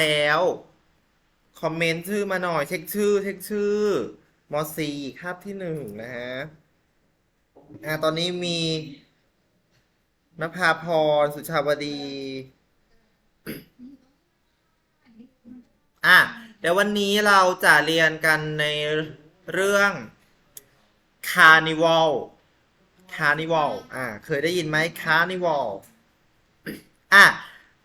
แล้ว คอมเมนต์ชื่อมาหน่อย เช็คชื่อ เช็คชื่อมสี่คาบที่หนึ่งนะฮะอ่าตอนนี้มีนภาพร สุชาวดี อะเดี๋ยววันนี้เราจะเรียนกันในเรื่อง Carnival Carnival อ่า เคยได้ยินไหม Carnival อะ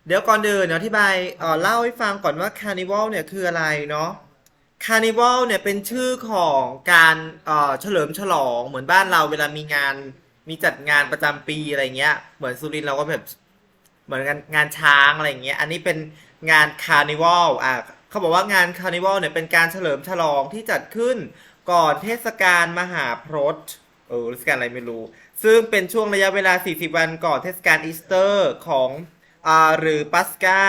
เดี๋ยวก่อนอื่นเดี๋ยวอธิบายเอ่อเล่าให้ฟังก่อนว่า Carnival เนี่ยคืออะไรเนาะ Carnival เนี่ยเป็นชื่อของการเอ่อเฉลิมฉลองเหมือนบ้านเราเวลามีงานมีจัดงานประจำปีอะไรเงี้ย เหมือนสุรินทร์เราก็แบบเหมือนงานงานช้างอะไรเงี้ย อันนี้เป็นงาน Carnival อะเขาบอกว่างาน Carnival เนี่ยเป็นการเฉลิมฉลองที่จัดขึ้นก่อนเทศกาลมหาพรตเออเทศกาลอะไรไม่รู้ ซึ่งเป็นช่วงระยะเวลา 40 วันก่อนเทศกาลอีสเตอร์ของ หรือปัสกา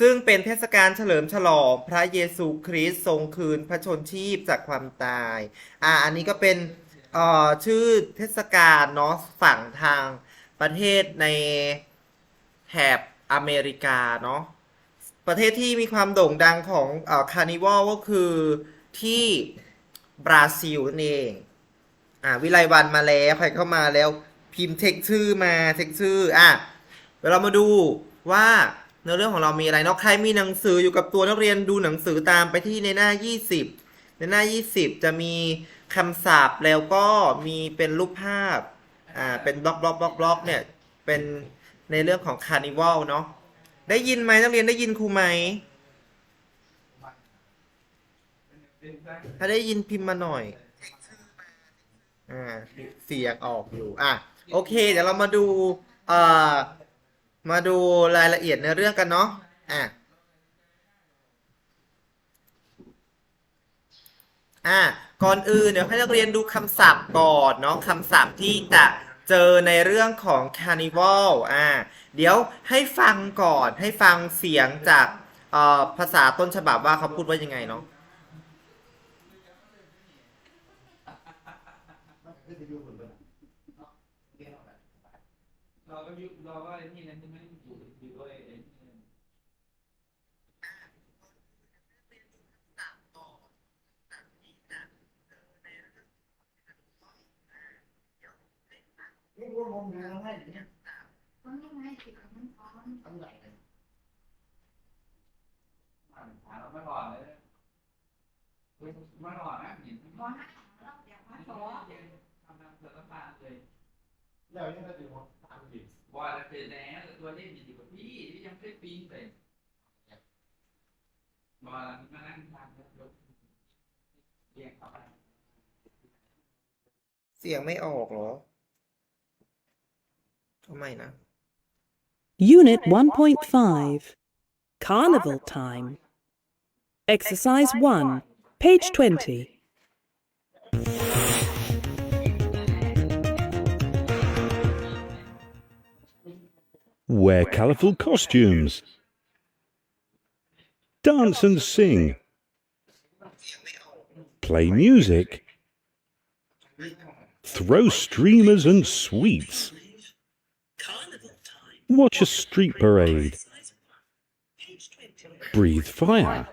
ซึ่งเป็นเทศกาลเฉลิมฉลองพระเยซูคริสต์ทรงคืนพระชนชีพจากความตาย อ่า อันนี้ก็เป็นเอ่อชื่อเทศกาลเนาะฝั่งทางประเทศในแถบอเมริกาเนาะ ประเทศที่มีความโด่งดังของเอ่อคาร์นิวัลก็คือที่บราซิลนั่นเอง อ่าวิไลวันมาแล้ว ใครเข้ามาแล้วพิมพ์เช็คชื่อมาเช็คชื่อ อะเดี๋ยวเรามาดู ว่าเนื้อเรื่องของเรามีอะไรเนาะใครมีหนังสืออยู่กับตัวนักเรียนดูหนังสือตามไปที่ในหน้า 20 ในหน้า 20 จะมีคำศัพท์แล้วก็มีเป็นรูปภาพอ่าเป็นบล็อกบล็อกบล็อกบล็อกเนี่ยเป็นในเรื่องของคาร์นิวัลเนาะได้ยินไหมนักเรียนได้ยินครูไหมถ้าได้ยินพิมพ์มาหน่อยอ่าเสียงออกอยู่อะโอเค เดี๋ยวเรามาดูเอ่อ มาดูรายละเอียดในเรื่องกันเนาะ อะ อะ ก่อนอื่นเดี๋ยวให้นักเรียนดูคำศัพท์ก่อนเนาะคำศัพท์ที่จะเจอในเรื่องของ Carnival อะเดี๋ยวให้ฟังก่อน ให้ฟังเสียงจากภาษาต้นฉบับว่าเขาพูดว่ายังไงเนาะ เราก็ยุเราก็ไอ้นี่นะที่ไม่อยู่อยู่ด้วยไอ้นี่ นี่พูดมองงานให้เนี่ยมันยังไงสิครับมันพร้อมทำไหนกันอ่านหาเราไม่ก่อนเลยเฮ้ยไม่ก่อนนะเห็นพอนะเราอยากมาสอทำทำเสร็จแล้วมาเลยแล้วยังไงดีวะตามดิว่าแล้วเสร็จแล้วตัวเล่นอยู่กับพี่ที่ยังไม่ปีนเสร็จมามานั่งทำแล้วเรียกเข้าไปเสียงไม่ออกเหรอ ทำไมนะ Unit 1.5 Carnival Time. Exercise 1, page 20. Wear colourful costumes. Dance and sing. Play music. Throw streamers and sweets. Watch a street parade. Breathe fire.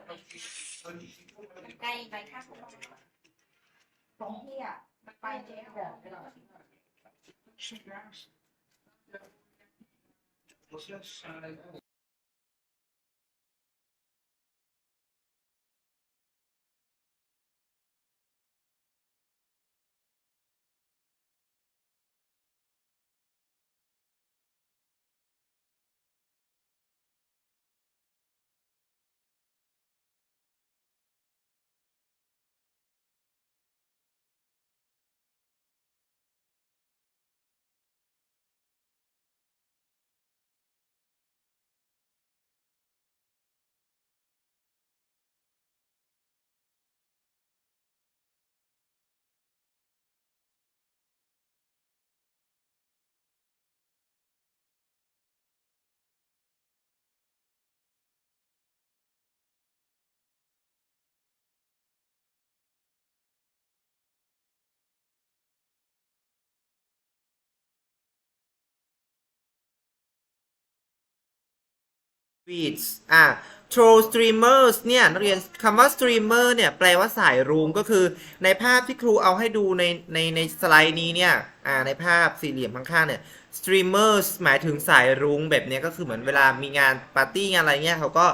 Streets อะ troll streamers เนี่ยนักเรียนคำว่า streamer เนี่ยแปลว่าสายรุ้งก็คือ ในภาพที่ครูเอาให้ดูในในในสไลด์นี้เนี่ยอ่าในภาพสี่เหลี่ยมข้างๆเนี่ย streamers หมายถึงสายรุ้งแบบนี้ก็คือเหมือนเวลามีงานปาร์ตี้งานอะไรเงี้ยเขาก็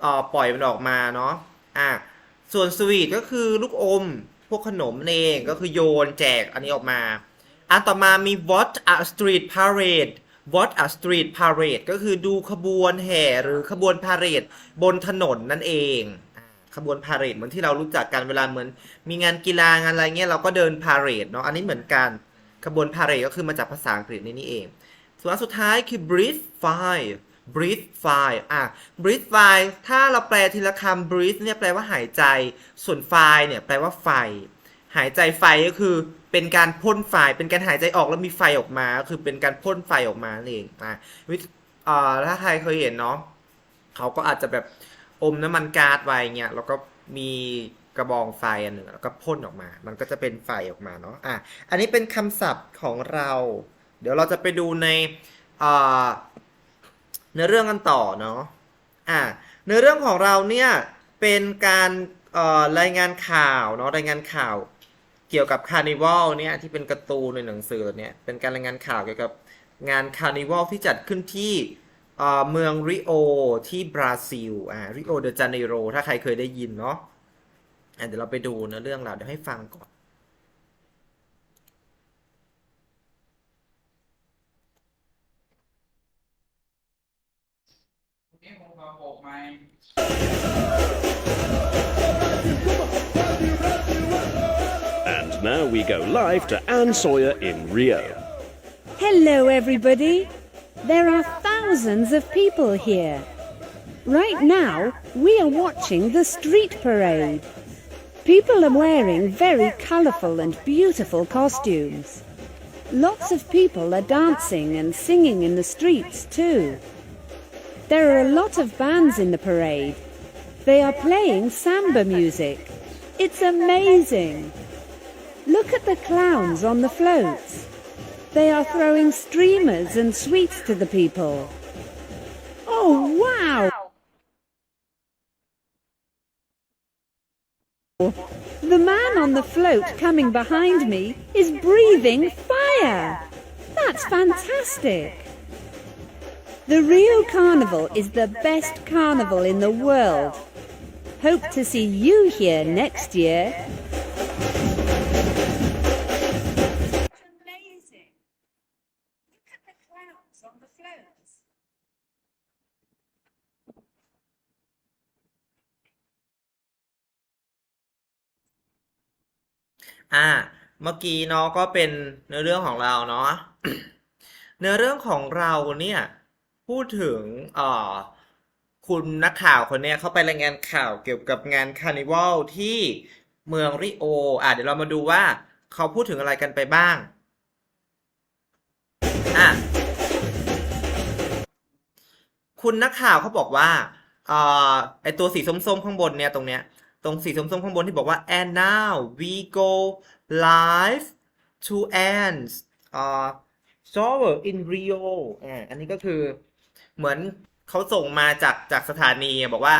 เอ่อปล่อยมันออกมาเนาะอะส่วน sweet ก็คือลูกอมพวกขนมเองก็คือโยนแจกอันนี้ออกมา อันต่อมามี what a street parade what a street parade ก็คือดูขบวนแห่หรือขบวนพาเหรดบนถนนนั่นเองขบวนพาเหรดเหมือนที่เรารู้จักกันเวลาเหมือน มีงานกีฬางานอะไรเงี้ยเราก็เดินพาเหรดเนาะอันนี้เหมือนกันขบวนพาเหรดก็คือมาจากภาษาอังกฤษนี่นี่เอง ส่วนอันสุดท้ายคือ breathe fire breathe fire อะ breathe fire ถ้าเราแปลทีละคำ breathe เนี่ยแปลว่าหายใจ ส่วน fire เนี่ยแปลว่าไฟ หายใจไฟก็คือ เป็นการพ่นไฟเป็นการหายใจออกแล้วมีไฟออกมา คือเป็นการพ่นไฟออกมาเองอะวิอ่าถ้าใครเคยเห็นเนาะเขาก็อาจจะแบบอมน้ำมันก๊าซไว้เงี้ยแล้วก็มีกระบองไฟอันหนึ่งแล้วก็พ่นออกมา มันก็จะเป็นไฟออกมาเนาะอะอันนี้เป็นคำศัพท์ของเรา เดี๋ยวเราจะไปดูในอ่าเนื้อเรื่องกันต่อเนาะอะเนื้อเรื่องของเราเนี่ยเป็นการเอ่อรายงานข่าวเนาะรายงานข่าว กี่ยวกับคาร์นิวัลเนี่ยที่เป็นการ์ตูนในหนังสือเนี่ยเป็นการรายงานข่าวเกี่ยวกับงานคาร์นิวัลที่จัดขึ้นที่เมืองริโอที่บราซิลอ่าริโอเดจาเนโรถ้าใครเคยได้ยินเนาะเดี๋ยวเราไปดูเนื้อเรื่องราวเดี๋ยวให้ฟังก่อนนี่คงมา now we go live to Anne Sawyer in Rio. Hello, everybody. There are thousands of people here. Right now, we are watching the street parade. People are wearing very colourful and beautiful costumes. Lots of people are dancing and singing in the streets, too. There are a lot of bands in the parade. They are playing samba music. It's amazing. Look at the clowns on the floats. They are throwing streamers and sweets to the people. Oh, wow! The man on the float coming behind me is breathing fire! That's fantastic! The Rio Carnival is the best carnival in the world. Hope to see you here next year. อ่า เมื่อกี้เนาะก็เป็นเนื้อเรื่องของเราเนาะ เนื้อเรื่องของเราเนี่ย พูดถึงเอ่อคุณนักข่าวคนเนี้ยเขาไปรายงานข่าวเกี่ยวกับงานคาร์นิวัลที่เมืองริโอ อะเดี๋ยวเรามาดูว่าเขาพูดถึงอะไรกันไปบ้าง อะ คุณนักข่าวเขาบอกว่าอ่อไอตัวสีส้มๆข้างบนเนี่ยตรงเนี้ย ตรงสีส้มๆข้างบนที่บอกว่า and now we go live to Anne's shower in Rio อ่าอันนี้ก็คือเหมือนเขาส่งมาจากจากสถานีบอกว่า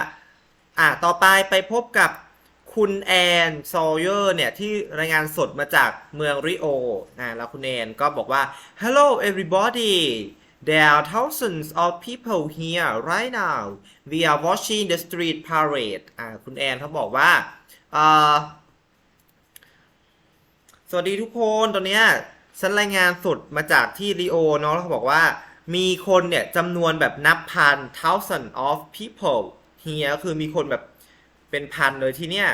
อ่าต่อไปไปพบกับคุณแอนซอเยอร์เนี่ย ที่รายงานสดมาจากเมืองริโออ่าแล้วคุณแอนก็บอกว่า hello everybody there are thousands of people here right now we are watching the street parade อ่าคุณแอนเขาบอกว่าอ่าสวัสดีทุกคนตอนเนี้ยฉันรายงานสดมาจากที่ริโอเนาะเขาบอกว่า มีคนเนี่ยจำนวนแบบนับพัน thousand of people here ก็คือมีคนแบบเป็นพันเลยที่เนี่ย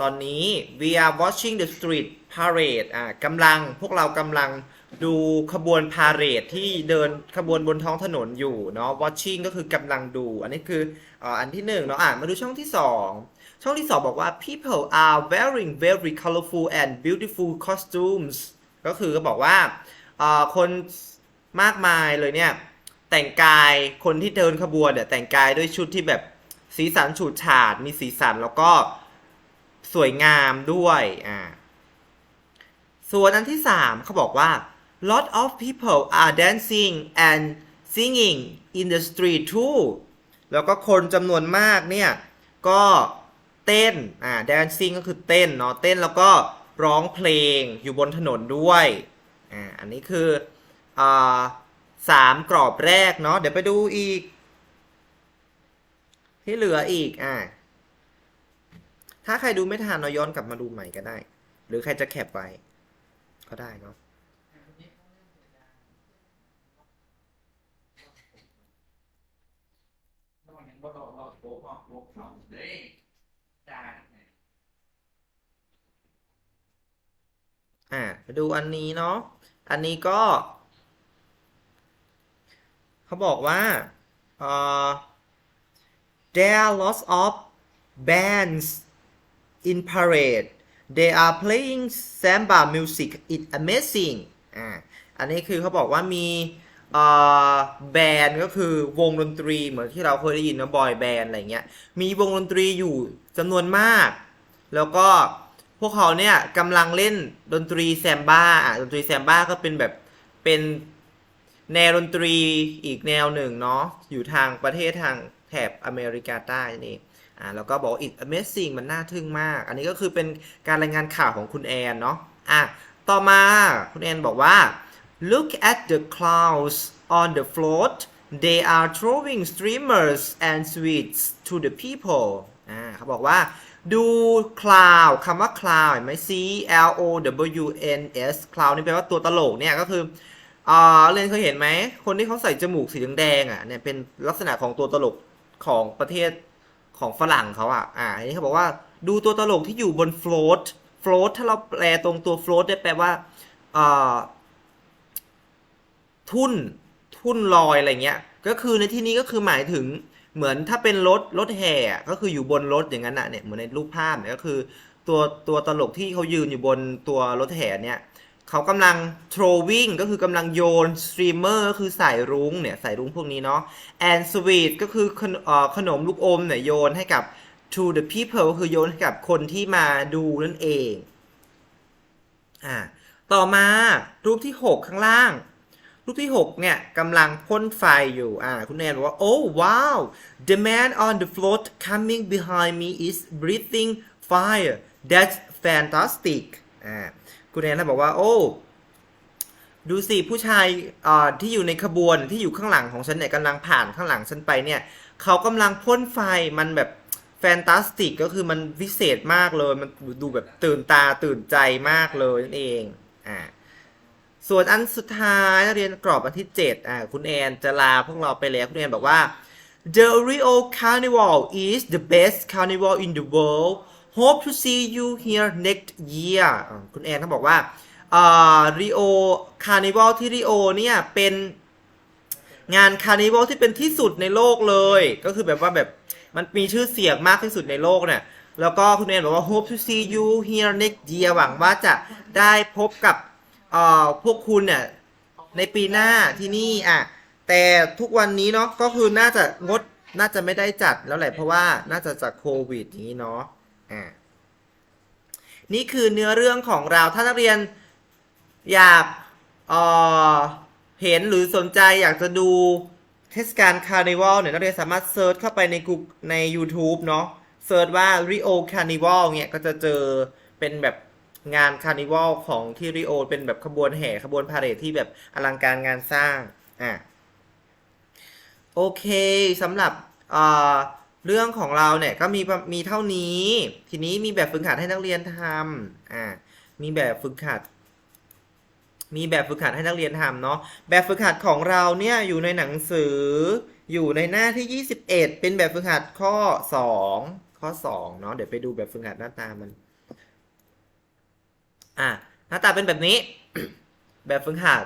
ตอนนี้ we are watching the street parade อ่ากำลังพวกเรากำลัง ดูขบวนพาเหรดที่เดินขบวนบนท้องถนนอยู่เนาะ watching ก็คือกำลังดู อันนี้คืออันที่หนึ่งเนาะอะมาดูช่องที่สองช่องที่สองบอกว่า people are wearing very colorful and beautiful costumes ก็คือก็บอกว่าคนมากมายเลยเนี่ย แต่งกายคนที่เดินขบวนเนี่ยแต่งกายด้วยชุดที่แบบสีสันฉูดฉาด มีสีสันแล้วก็สวยงามด้วยอ่าส่วนอันที่สามเขาบอกว่า lot of people are dancing and singing in the street too แล้วก็คนจำนวนมากเนี่ย ก็เต้น อ่า dancing ก็คือเต้นเนาะ เต้นแล้วก็ร้องเพลงอยู่บนถนนด้วย อ่า อันนี้คืออ่าสามกรอบแรกเนาะ เดี๋ยวไปดูอีก ที่เหลืออีก อ่า ถ้าใครดูไม่ทันเราย้อนกลับมาดูใหม่ก็ได้ หรือใครจะแคปไว้ ก็ได้เนาะ นอกจากว่าเราเราโบกโบกเขาเด้จาน อ่าไป ดูอันนี้เนาะ อันนี้ก็ เขาบอกว่า there are lots of bands in parade they are playing samba music it's amazing อ่า อันนี้คือเขาบอกว่ามีแบนด์ก็คือวงดนตรีเหมือนที่เราเคยได้ยินนะบอยแบนด์อะไรเงี้ย มีวงดนตรีอยู่จำนวนมาก แล้วก็ พวกเขาเนี่ยกำลังเล่นดนตรีแซมบ้าอะดนตรีแซมบ้าก็เป็นแบบเป็นแนวดนตรีอีกแนวหนึ่งเนาะอยู่ทางประเทศทางแถบอเมริกาใต้นี่อ่าแล้วก็บอก it amazing มันน่าทึ่งมาก อันนี้ก็คือเป็นการรายงานข่าวของคุณแอนเนาะอะต่อมาคุณแอนบอกว่า look at the clouds on the float they are throwing streamers and sweets to the people อ่าเขาบอกว่า ดู cloud คำว่า cloud เห็นไหม C L O W N S cloud นี่แปลว่าตัวตลกเนี่ยก็คืออ่าเรนเคยเห็นไหม คนที่เขาใส่จมูกสีแดงๆอะเนี่ยเป็นลักษณะของตัวตลกของประเทศของฝรั่งเขาอะอ่าอันนี้เขาบอกว่าดูตัวตลกที่อยู่บน float float ถ้าเราแปลตรงตัว float ได้แปลว่าอ่าทุ่นทุ่นลอยอะไรเงี้ยก็คือในที่นี้ก็คือหมายถึง เหมือนถ้าเป็นรถรถแห่อะก็คืออยู่บนรถอย่างนั้นนะเนี่ยเหมือนในรูปภาพเนี่ยก็คือ ตัวตัวตลกที่เขายืนอยู่บนตัวรถแห่เนี่ยเขากำลัง throwing ก็คือกำลังโยน streamer ก็คือสายรุ้งเนี่ยสายรุ้งพวกนี้เนาะ and sweet ก็คือขนเอ่อขนมลูกอมเนี่ยโยนให้กับ to the people ก็คือโยนให้กับคนที่มาดูนั่นเองอ่าต่อมารูปที่ 6 ข้างล่าง รูปที่ 6 เนี่ยกำลังพ่นไฟอยู่ อ่า คุณแนนบอกว่า oh wow the man on the float coming behind me is breathing fire that's fantastic อ่า คุณแนนบอกว่า โอ้ ดูสิ ผู้ชายอ่าที่อยู่ในขบวนที่อยู่ข้างหลังของฉันเนี่ยกำลังผ่านข้างหลังฉันไปเนี่ย เขากำลังพ่นไฟ มันแบบแฟนตาสติกก็คือมันวิเศษมากเลย มันดูแบบตื่นตาตื่นใจมากเลยนั่นเอง อ่า ส่วนอันสุดท้ายเรียนกรอบอันที่ 7 อ่า คุณแอนจะลาพวกเราไปแล้ว คุณแอนบอกว่า The Rio Carnival is the best carnival in the world hope to see you here next year คุณแอนเขาบอกว่าอ่า Rio Carnival ที่ริโอเนี่ย เป็นงานคาร์นิวัลที่เป็นที่สุดในโลกเลย ก็คือแบบว่าแบบมันมีชื่อเสียงมากที่สุดในโลกเนี่ย แล้วก็คุณแอนบอกว่า hope to see you here next year หวังว่าจะได้พบกับ อ่อพวกคุณเนี่ยในปีหน้าที่นี่อะแต่ทุกวันนี้เนาะก็คือน่าจะงดน่าจะไม่ได้จัดแล้วแหละเพราะว่าน่าจะจากโควิดอย่างนี้เนาะอ่านี่คือเนื้อเรื่องของเราถ้านักเรียนอยากเอ่อเห็นหรือสนใจอยากจะดูเทศกาลคาร์นิวัลเนี่ยนักเรียนสามารถเซิร์ชเข้าไปในกูใน YouTube เนาะเซิร์ชว่า Rio Carnival เนี่ยก็จะเจอเป็นแบบ งานคาร์นิวัลของที่ริโอเป็นแบบขบวนแห่ขบวนพาเหรดที่แบบอลังการงานสร้างอะโอเคสำหรับเรื่องของเราเนี่ยก็มีมีเท่านี้ ทีนี้มีแบบฝึกหัดให้นักเรียนทำอะมีแบบฝึกหัด มีแบบฝึกหัดให้นักเรียนทำเนาะแบบฝึกหัดของเราเนี่ยอยู่ในหนังสืออยู่ในหน้าที่ 21 เป็นแบบฝึกหัดข้อ 2 ข้อ2เนาะเดี๋ยวไปดูแบบฝึกหัดหน้าตามัน อะหน้าตาเป็นแบบนี้ แบบฝึกหัด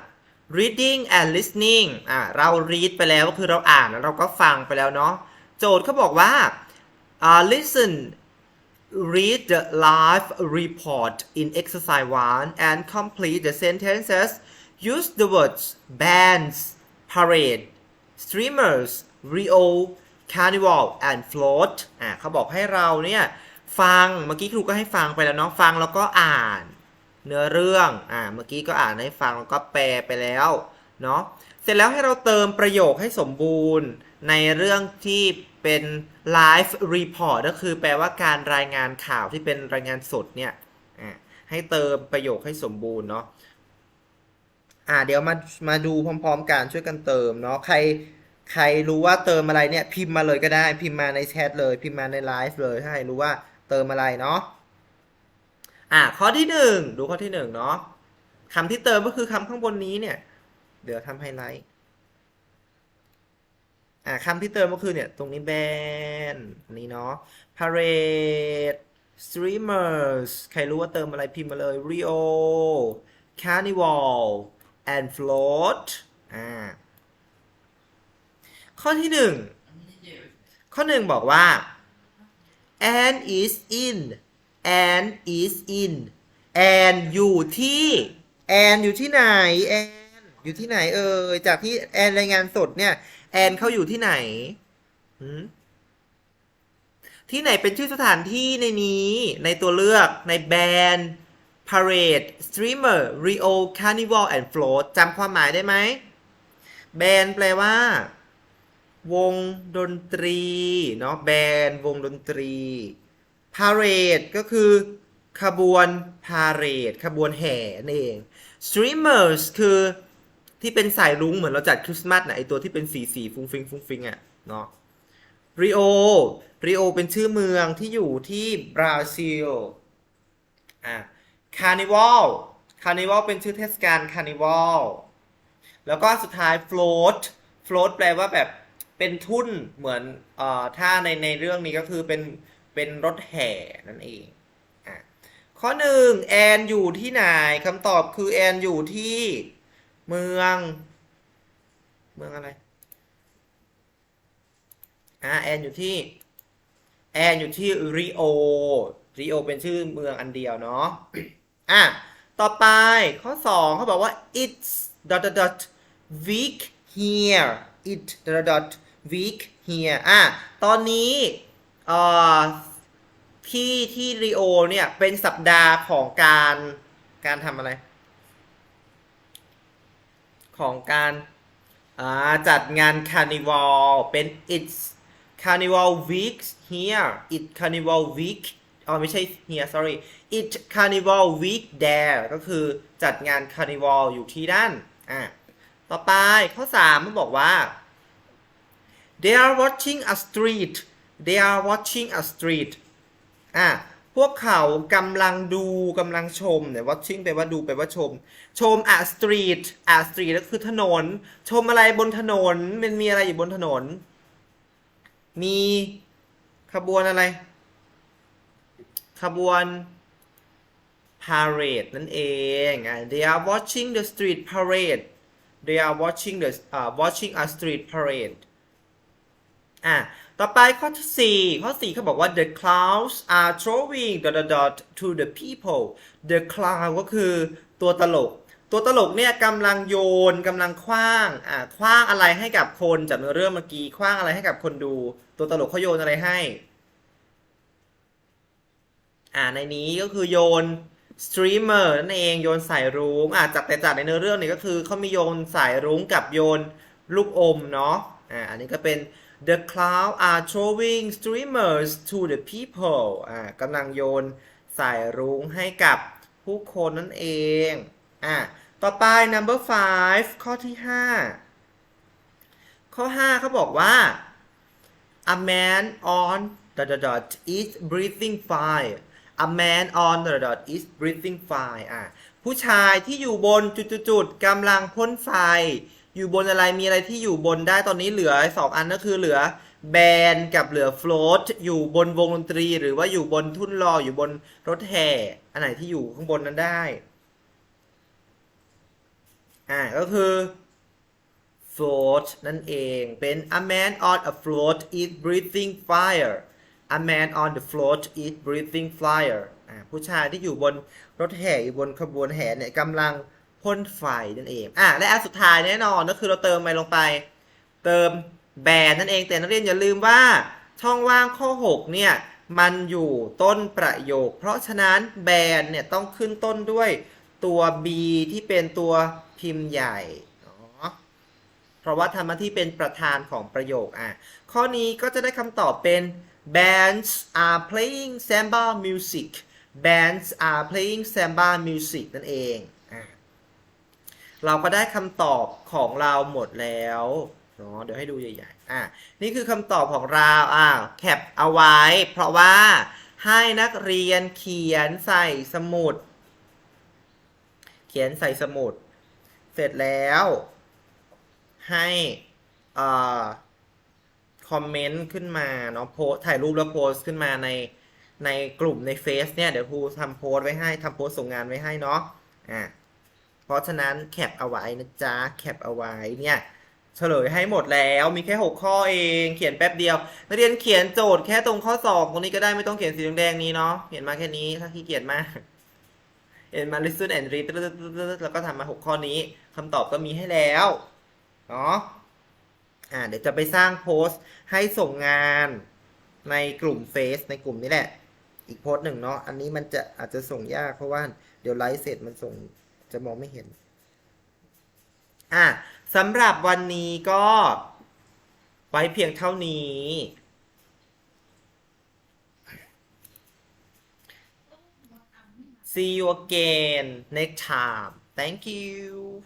reading and listening อะเรา read ไปแล้วก็คือเราอ่านแล้วเราก็ฟังไปแล้วเนาะโจทย์เขาบอกว่าอ่า listen read the live report in exercise 1 and complete the sentences use the words bands parade streamers rio carnival and float อะเขาบอกให้เราเนี่ย ฟังเมื่อกี้ครูก็ให้ฟังไปแล้วเนาะฟังแล้วก็อ่าน เนื้อเรื่อง อ่า เมื่อกี้ก็อ่านให้ฟังแล้วก็แปลไปแล้ว เนาะ เสร็จแล้วให้เราเติมประโยคให้สมบูรณ์ในเรื่องที่เป็น live report ก็คือแปลว่าการรายงานข่าวที่เป็นรายงานสดเนี่ย อะให้เติมประโยคให้สมบูรณ์เนาะ อะเดี๋ยวมา มาดูพร้อมๆกันช่วยกันเติมเนาะ ใคร ใครรู้ว่าเติมอะไรเนี่ยพิมพ์มาเลยก็ได้ พิมพ์มาในแชทเลย พิมพ์มาในไลฟ์เลยถ้าใครรู้ว่าเติมอะไรเนาะ อะข้อที่หนึ่งดูข้อที่หนึ่งเนาะคำที่เติมก็คือคำข้างบนนี้เนี่ย เดี๋ยวทำไฮไลท์อ่าคำที่เติมก็คือเนี่ย ตรงนี้แบนนนี้เนาะ parade streamers ใครรู้ว่าเติมอะไรพิมพ์มาเลย rio carnival and float อ่าข้อที่หนึ่งข้อหนึ่งบอกว่า and is in and is in and อยู่ที่ and อยู่ที่ไหน and อยู่ที่ไหนเอ่ยจากที่แอนรายงานสดเนี่ยแอนเขาอยู่ที่ไหนหืมที่ไหนเป็นชื่อสถานที่ในนี้ ในตัวเลือกในแบรนด์ parade streamer rio carnival and float จำความหมายได้ไหม แบนด์แปลว่า วงดนตรี เนาะแบนด์วงดนตรี parade ก็คือขบวน parade ขบวนแห่นั่นเอง streamers คือที่เป็นสายรุ้งเหมือนเราจัดคริสต์มาสนะไอตัวที่เป็นสีสีฟุ้งฟิงฟุ้งฟิงอะเนาะ Rio Rio เป็นชื่อเมืองที่อยู่ที่บราซิลอะ Carnival Carnival เป็นชื่อเทศกาล Carnival แล้วก็สุดท้าย float float แปลว่าแบบเป็นทุ่นเหมือนเอ่อถ้าในในเรื่องนี้ก็คือเป็น เป็นรถแห่นั่นเองอะข้อหนึ่งแอนอยู่ที่ไหนคำตอบคือแอนอยู่ที่เมือง เมืองอะไรอ่าแอนอยู่ที่แอนอยู่ที่ริโอริโอเป็นชื่อเมืองอันเดียวเนาะอะต่อไปข้อ 2 เขาบอกว่า it's dot dot dot week here it dot dot dot week here อะตอนนี้ ออที่ที่ริโอเนี่ยเป็นสัปดาห์ของการการทำอะไร ของการจัดงานคาร์นิวัลเป็น it's carnival week here it carnival week อ๋อไม่ใช่ here sorry it carnival week there ก็คือจัดงานคาร์นิวัลอยู่ที่ด้านอะต่อไปข้อ3มันบอกว่า they are watching a street they are watching a street อะพวกเขากำลังดูกำลังชมเนี่ย watching แปลว่าดูแปลว่าชม ชม a street a street ก็คือถนน ชมอะไรบนถนน มันมีอะไรอยู่บนถนน มีขบวนอะไร ขบวน parade นั่นเองอะ they are watching the street parade they are watching the uh, watching a street parade อะ ต่อไปข้อที่ 4 ข้อ 4 เขาบอกว่า the clouds are throwing dot dot dot to the people the cloud ก็คือตัวตลก ตัวตลกเนี่ยกำลังโยนกำลังคว้างอ่าคว้างอะไรให้กับคนจากเนื้อเรื่องเมื่อกี้คว้างอะไรให้กับคนดู ตัวตลกเขาโยนอะไรให้อ่าในนี้ก็คือโยน streamer นั่นเองโยนสายรุ้งอ่าจากแต่จากในเนื้อเรื่องนี่ก็คือเขามีโยนสายรุ้งกับโยนลูกอมเนาะอ่าอันนี้ก็เป็น the cloud are throwing streamers to the people อ่ากำลังโยนสายรุ้งให้กับผู้คนนั่นเอง อ่าต่อไป number five ข้อที่ 5 ข้อ 5 เขาบอกว่า a man on dot dot dot is breathing fire a man on dot dot dot is breathing fire อะ ผู้ชายที่อยู่บนจุดๆกำลังพ่นไฟ อยู่บนอะไรมีอะไรที่อยู่บนได้ตอนนี้เหลือสองอันก็คือเหลือแบนกับเหลือ float อยู่บนวงดนตรี หรือว่าอยู่บนทุ่นรออยู่บนรถแห่อันไหนที่อยู่ข้างบนนั้นได้อ่าก็คือ float นั่นเองเป็น a man on a float is breathing fire a man on the float is breathing fire อ่าผู้ชายที่อยู่บนรถแห่อยู่บนขบวนแห่เนี่ยกำลัง พ่นไฟนั่นเอง อะ และอันสุดท้ายแน่นอนก็คือเราเติมไปลงไป เติมแบนนั่นเอง แต่นักเรียนอย่าลืมว่าช่องว่างข้อ 6 เนี่ย มันอยู่ต้นประโยค เพราะฉะนั้นแบนเนี่ยต้องขึ้นต้นด้วยตัว B ที่เป็นตัวพิมพ์ใหญ่ เพราะว่าทำหน้าที่เป็นประธานของประโยค อะ ข้อนี้ก็จะได้คำตอบเป็น bands are playing samba music bands are playing samba music นั่นเอง เราก็ได้คำตอบของเราหมดแล้วเนาะเดี๋ยวให้ดูใหญ่ๆอะนี่คือคำตอบของเราอะแคปเอาไว้ เพราะว่าให้นักเรียนเขียนใส่สมุด เขียนใส่สมุด เสร็จแล้ว ให้อ่าคอมเมนต์ขึ้นมาเนาะโพสถ่ายรูปแล้วโพสขึ้นมาในในกลุ่มในเฟซเนี่ย เดี๋ยวครูทำโพสไว้ให้ทำโพสส่งงานไว้ให้เนาะอะ ราะฉะนั้นแคปเอาไว้นะจ๊ะแคปเอาไว้เนี่ยเฉลยให้หมดแล้วมีแค่ 6 ข้อเองเขียนแป๊บเดียว นักเรียนเขียนโจทย์แค่ตรงข้อสอบตรงนี้ก็ได้ไม่ต้องเขียนสีแดงๆนี้เนาะเขียนมาแค่นี้ถ้าขี้เกียจมากเห็นมา listen and read แล้วก็ทำมา 6 ข้อนี้คำตอบก็มีให้แล้วเนาะอ่าเดี๋ยวจะไปสร้างโพสต์ให้ส่งงานในกลุ่มเฟซในกลุ่มนี้แหละ อีกโพสต์หนึ่งเนาะอันนี้มันจะอาจจะส่งยากเพราะว่าเดี๋ยวไลฟ์เสร็จมันส่ง จะมองไม่เห็น อะสำหรับวันนี้ก็ไว้เพียงเท่านี้ See you again next time. Thank you.